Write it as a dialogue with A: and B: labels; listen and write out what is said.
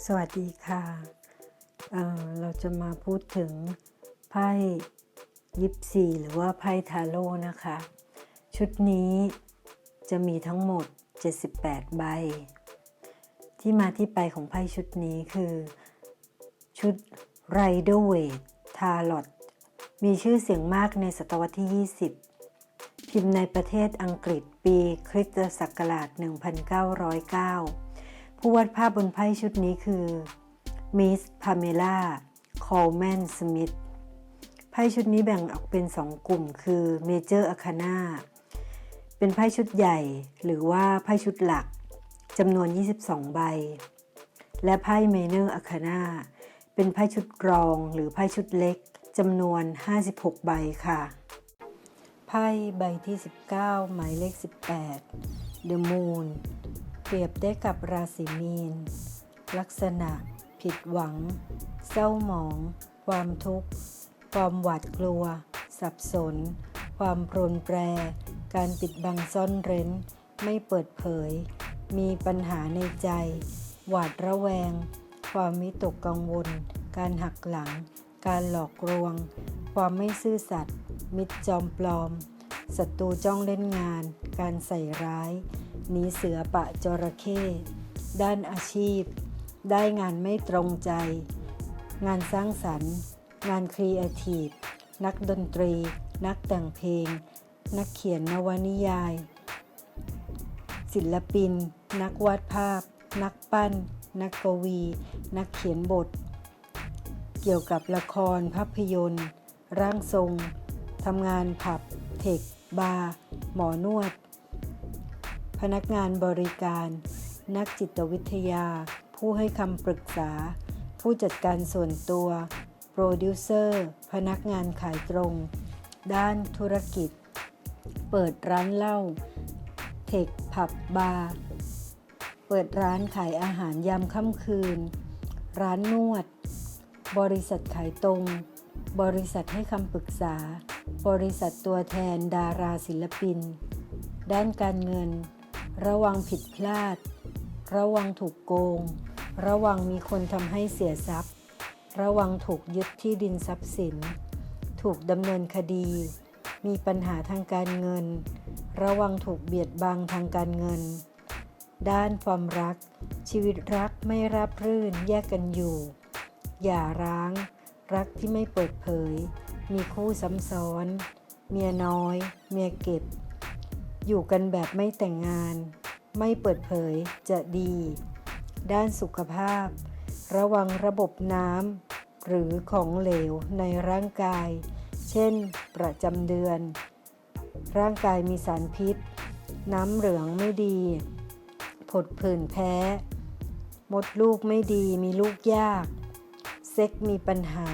A: สวัสดีค่ะเเราจะมาพูดถึงไพ่ยิปซีหรือว่าไพ่ทาโร่นะคะ ชุดนี้จะมีทั้งหมด 78 ใบ ที่มาที่ไปของไพ่ชุดนี้คือ ชุด Rider Waite Tarot มีชื่อเสียงมากในศตวรรษที่ 20 พิมพ์ในประเทศอังกฤษปีคริสตศักราช 1909 ผู้วาดภาพบนไพ่ชุดนี้คือมิสพาเมล่าคอลแมนสมิธไพ่ชุดนี้แบ่งออกเป็นสองกลุ่มคือเมเจอร์อาคาน่าเป็นไพ่ชุดใหญ่หรือว่าไพ่ชุดหลักจำนวน 22 ใบ และไพ่เมเนอร์อาคาน่าเป็นไพ่ชุดรองหรือไพ่ชุดเล็กจำนวน 56 ใบค่ะ ไพ่ใบที่ 19 หมายเลข 18 The Moon รียบได้กับราศีมีน ลักษณะ ผิดหวัง เศร้าหมอง ความทุกข์ ความหวาดกลัว สับสน ความโปรนแปร การปิดบังซ่อนเร้น ไม่เปิดเผย มีปัญหาในใจ หวาดระแวง ความมิตกกังวล การหักหลัง การหลอกลวง ความไม่ซื่อสัตย์มิตรจอมปลอมศัตรูจ้องเล่นงาน การใส่ร้าย หนีเสือปะจระเข้ด้านอาชีพ ได้งานไม่ตรงใจ งานสร้างสรรค์ งานครีเอทีฟนักดนตรี นักแต่งเพลง นักเขียนนวนิยาย ศิลปิน นักวาดภาพ นักปั้น นักกวี นักเขียนบท เกี่ยวกับละครภาพยนตร์ ร่างทรงทำงานผับ เทค บาร์ หมอนวด พนักงานบริการ นักจิตวิทยา ผู้ให้คำปรึกษา ผู้จัดการส่วนตัว โปรดิวเซอร์ พนักงานขายตรง ด้านธุรกิจ เปิดร้านเหล้า เทคผับบาร์ เปิดร้านขายอาหารยามค่ำคืน ร้านนวด บริษัทขายตรง บริษัทให้คำปรึกษา บริษัทตัวแทนดาราศิลปินด้านการเงิน ระวังผิดพลาด ระวังถูกโกง ระวังมีคนทำให้เสียทรัพย์ ระวังถูกยึดที่ดินทรัพย์สิน ถูกดำเนินคดี มีปัญหาทางการเงิน ระวังถูกเบียดบังทางการเงิน ด้านความรัก ชีวิตรักไม่ราบรื่นแยกกันอยู่ อย่าร้าง รักที่ไม่เปิดเผย มีคู่ซ้ำซ้อน เมียน้อย เมียเก็บ อยู่กันแบบไม่แต่งงาน ไม่เปิดเผยจะดี ด้านสุขภาพ ระวังระบบน้ำหรือของเหลวในร่างกาย เช่น ประจำเดือน ร่างกายมีสารพิษ น้ำเหลืองไม่ดี ผดผื่นแพ้ มดลูกไม่ดีมีลูกยาก เซ็กมีปัญหา